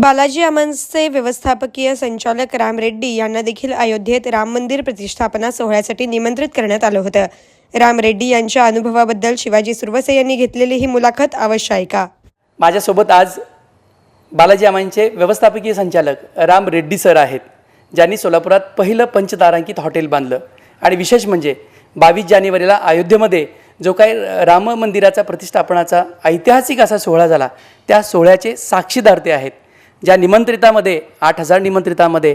बालाजी अमन्सचे व्यवस्थापकीय संचालक राम रेड्डी यांना देखील अयोध्येत राम मंदिर प्रतिष्ठापना सोहळ्यासाठी निमंत्रित करण्यात आलं होतं. राम रेड्डी यांच्या अनुभवाबद्दल शिवाजी सुरवसे यांनी घेतलेली ही मुलाखत अवश्य ऐका. माझ्यासोबत आज बालाजी अमांचे व्यवस्थापकीय संचालक राम रेड्डी सर आहेत ज्यांनी सोलापुरात पहिलं पंचतारांकित हॉटेल बांधलं. आणि विशेष म्हणजे बावीस जानेवारीला अयोध्येमध्ये जो काही राम मंदिराचा प्रतिष्ठापनाचा ऐतिहासिक असा सोहळा झाला त्या सोहळ्याचे साक्षीदार ते आहेत. ज्या निमंत्रितामध्ये आठ हजार निमंत्रितामध्ये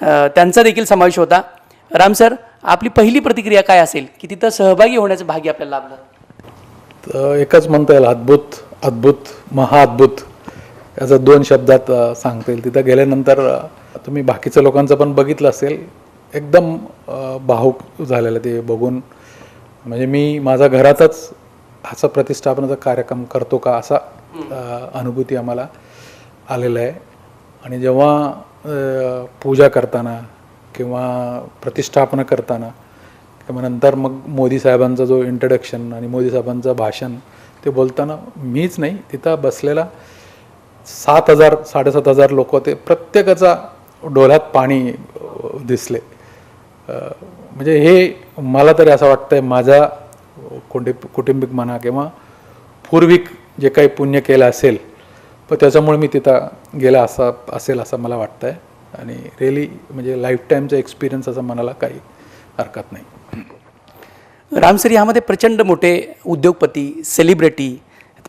त्यांचा देखील समावेश होता. राम सर आपली पहिली प्रतिक्रिया काय असेल? की तिथं सहभागी होण्याचं भाग्य आपल्याला लाभलं? एकच म्हणता येईल अद्भुत अद्भुत महाअद्भुत याचं दोन शब्दात सांगता येईल. तिथं गेल्यानंतर तुम्ही बाकीच्या लोकांचं पण बघितलं असेल एकदम अ, भावूक झालेलं ते बघून. म्हणजे मी माझ्या घरातच असा प्रतिष्ठापनाचा कार्यक्रम करतो का असा अनुभूती आम्हाला. आलेलं आहे. आणि जेव्हा पूजा करताना किंवा प्रतिष्ठापना करताना किंवा नंतर मग मोदी साहेबांचा जो इंट्रोडक्शन आणि मोदी साहेबांचं भाषण ते बोलताना मीच नाही तिथं बसलेला सात हजार साडेसात हजार लोक होते. प्रत्येकाचा डोळ्यात पाणी दिसले. म्हणजे हे मला तरी असं वाटतंय माझा कुटुंब कुटुंबिक म्हणा किंवा पूर्विक जे काही पुण्य केलं असेल पण त्याच्यामुळे मी तिथं गेला असा असेल असं मला वाटतंय. आणि रिअली म्हणजे लाईफ टाईमचा एक्सपिरियन्स असं म्हणायला काही हरकत नाही. राम सर यामध्ये प्रचंड मोठे उद्योगपती सेलिब्रिटी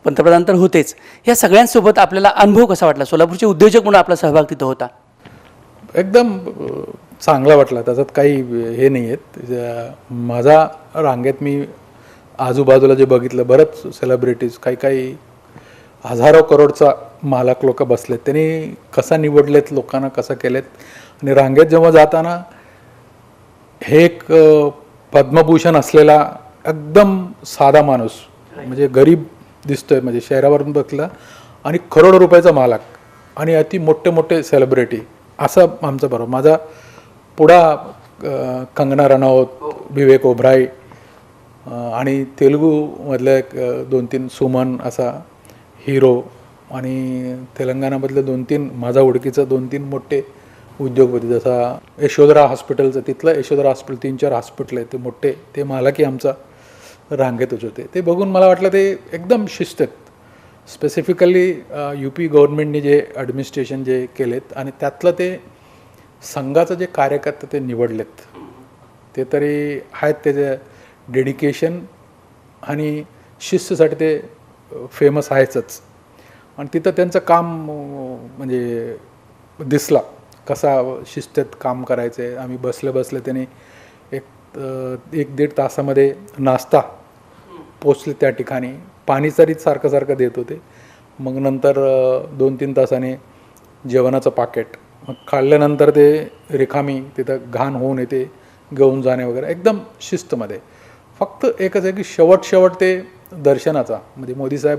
पंतप्रधान तर होतेच. या सगळ्यांसोबत आपल्याला अनुभव कसा वाटला? सोलापूरचे उद्योजक म्हणून आपला सहभाग तिथं होता. एकदम चांगला वाटला. त्याच्यात काही हे नाही आहेत माझा रांगेत मी आजूबाजूला जे बघितलं बरंच सेलिब्रिटीज काही काही हजारो करोडचा मालक लोक बसलेत. त्यांनी कसा निवडलेत लोकांना कसं केलेत? आणि रांगेत जेव्हा जाताना हे एक पद्मभूषण असलेला एकदम साधा माणूस म्हणजे गरीब दिसतोय म्हणजे शहरावरून बघला आणि करोड रुपयाचा मालक आणि अति मोठे मोठे सेलिब्रिटी असं आमचं बरोबर. माझा पुढा कंगना रनौत विवेक ओबराय अ, आणि तेलुगूमधले एक, अ, दोन तीन सुमन असा हिरो आणि तेलंगणामधलं दोन तीन माझा ओळखीचं दोन तीन मोठे उद्योगपती जसा यशोधरा हॉस्पिटलचं तिथलं यशोधरा हॉस्पिटल तीन चार हॉस्पिटल आहे ते मोठे ते मालकी आमचा रांगेतच होते. ते बघून मला वाटलं ते एकदम शिस्त आहेत. स्पेसिफिकली यू पी गव्हर्नमेंटने जे ॲडमिनिस्ट्रेशन जे केलेत आणि त्यातलं ते संघाचं जे कार्यकर्ते ते निवडलेत ते तरी आहेत त्याचं डेडिकेशन आणि शिस्तसाठी ते फेमस आहेचच. आणि तिथं त्यांचं काम म्हणजे दिसला. कसा शिस्तीत काम करायचं आहे आम्ही बसले बसले त्याने एक एक दीड तासामध्ये नाश्ता पोचले त्या ठिकाणी. पाणी तरीच सारखं सारखं देत होते. मग नंतर दोन तीन तासाने जेवणाचं पाकेट. मग खाल्ल्यानंतर ते रिकामी तिथं घाण होऊन येते घेऊन जाणे वगैरे. एकदम शिस्तमध्ये. फक्त एकच आहे की शेवट शेवट ते दर्शनाचा. म्हणजे मोदी साहेब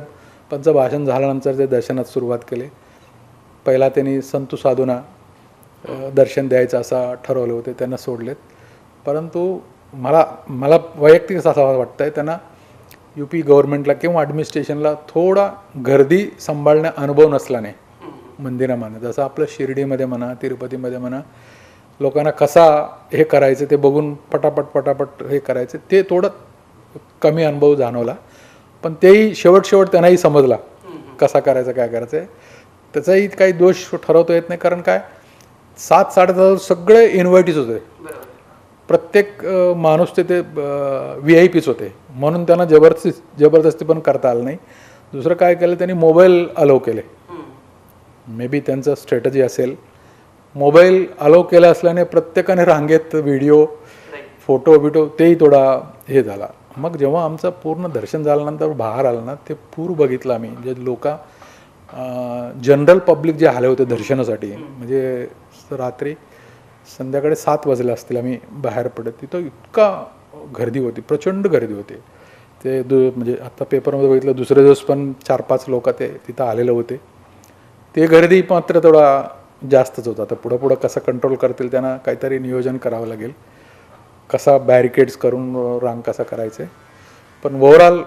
त्यांचं भाषण झाल्यानंतर ते दर्शनात सुरुवात केले. पहिला त्यांनी संतू साधूंना दर्शन द्यायचं असं ठरवले होते त्यांना सोडलेत. परंतु मला मला वैयक्तिक असा वाटतं आहे त्यांना यू पी गव्हर्नमेंटला किंवा ॲडमिनिस्ट्रेशनला थोडा गर्दी सांभाळण्या अनुभव नसल्याने मंदिरामध्ये जसं आपलं शिर्डीमध्ये म्हणा तिरुपतीमध्ये म्हणा लोकांना कसा हे करायचं ते बघून पटापट पटापट हे करायचं ते थोडं कमी अनुभव जाणवला. पण तेही शेवट शेवट त्यांनाही समजला कसा करायचं काय करायचं आहे त्याचाही काही दोष ठरवता येत नाही कारण काय? सात साडेदहा सगळे इन्व्हायटीज होते. प्रत्येक माणूस तिथे व्ही आय पीच होते. म्हणून त्यांना जबरदस्ती जबरदस्ती पण करता आलं नाही. दुसरं काय केलं त्यांनी मोबाईल अलाव केले. मे बी त्यांचं स्ट्रॅटजी असेल. मोबाईल अलाव केला असल्याने प्रत्येकाने रांगेत व्हिडिओ फोटो बिटो तेही थोडा हे झाला. मग जेव्हा आमचं पूर्ण दर्शन झाल्यानंतर बाहेर आलं ना ते पूर बघितलं आम्ही जे लोक जनरल पब्लिक जे आले होते दर्शनासाठी म्हणजे रात्री संध्याकाळी सात वाजले असतील आम्ही बाहेर पडत तिथं इतका गर्दी होती प्रचंड गर्दी होती. ते दु म्हणजे आत्ता पेपरमध्ये बघितलं दुसरे दिवस पण चार पाच लोक ते तिथं आलेले होते. ते गर्दी मात्र थोडा जास्तच होता. आता पुढं पुढं कसं कंट्रोल करतील त्यांना काहीतरी नियोजन करावं लागेल. कसा बॅरिकेड्स करून रांग कसा करायचं. Uh, आहे पण overall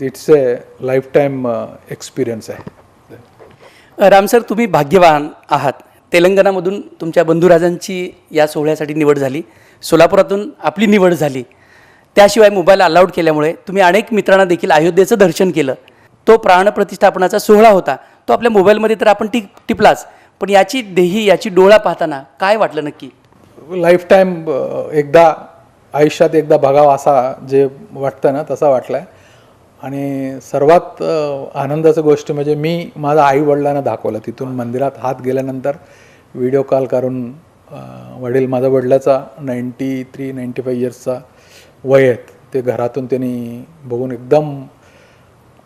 it's a life time experience आहे. राम सर तुम्ही भाग्यवान आहात. तेलंगणामधून तुमच्या बंधुराजांची या सोहळ्यासाठी निवड झाली. सोलापुरातून आपली निवड झाली. त्याशिवाय मोबाईल अलाउड केल्यामुळे तुम्ही अनेक मित्रांना देखील अयोध्येचं दर्शन केलं. तो प्राणप्रतिष्ठापनाचा सोहळा होता. तो आपल्या मोबाईलमध्ये तर आपण टिप टिपलाच. पण याची देही याची डोळा पाहताना काय वाटलं नक्की? लाईफ टाईम एकदा आयुष्यात एकदा बघावा असा जे वाटतं ना तसा वाटला आहे आणि सर्वात आनंदाचं गोष्ट म्हणजे मी माझ्या आई वडिलांना दाखवलं. तिथून मंदिरात हात गेल्यानंतर व्हिडिओ कॉल करून वडील माझ्या वडिलाचा नाईंटी थ्री नाईंटी फाईव्ह इयर्सचा वय आहेत. ते घरातून त्यांनी बघून एकदम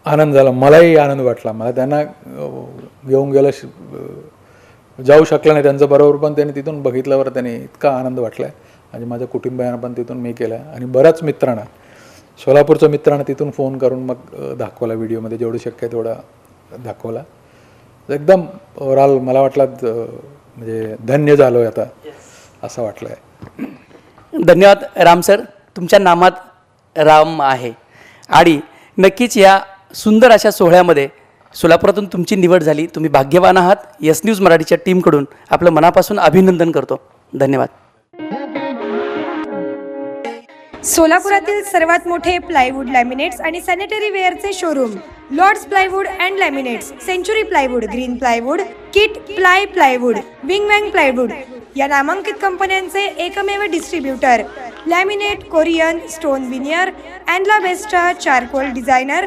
आनंद झाला. मलाही आनंद वाटला. मला त्यांना घेऊन गेलं जाऊ शकलं नाही त्यांचं बरोबर पण त्यांनी तिथून बघितल्यावर त्यांनी इतका आनंद वाटला आहे आणि माझ्या कुटुंबियांना पण तिथून मी केलं आणि बऱ्याच मित्रांना सोलापूरच्या मित्रांना तिथून फोन करून मग दाखवला व्हिडिओमध्ये. जेवढं शक्य आहे तेवढा दाखवला. एकदम ओव्हरऑल मला वाटलं म्हणजे धन्य झालो आहे आता असं वाटलं आहे धन्यवाद राम सर. तुमच्या नामात राम आहे. आणि नक्कीच या सुंदर अशा सोहळ्यामध्ये सोलापुरातून तुमची निवड झाली. तुम्ही भाग्यवान आहात. यस न्यूज मराठीच्या टीमकडून आपलं मनापासून अभिनंदन करतो. धन्यवाद. सोलापुरातील सर्वात मोठे प्लायवूड लॅमिनेट्स आणि sanitary वेअरचे showroom lords plywood and laminates century plywood green plywood kit ply plywood wing wang plywood या नामांकित कंपन्यांचे एकमेव distributor laminate Korean stone veneer अँडला बेस्टा charcoal designer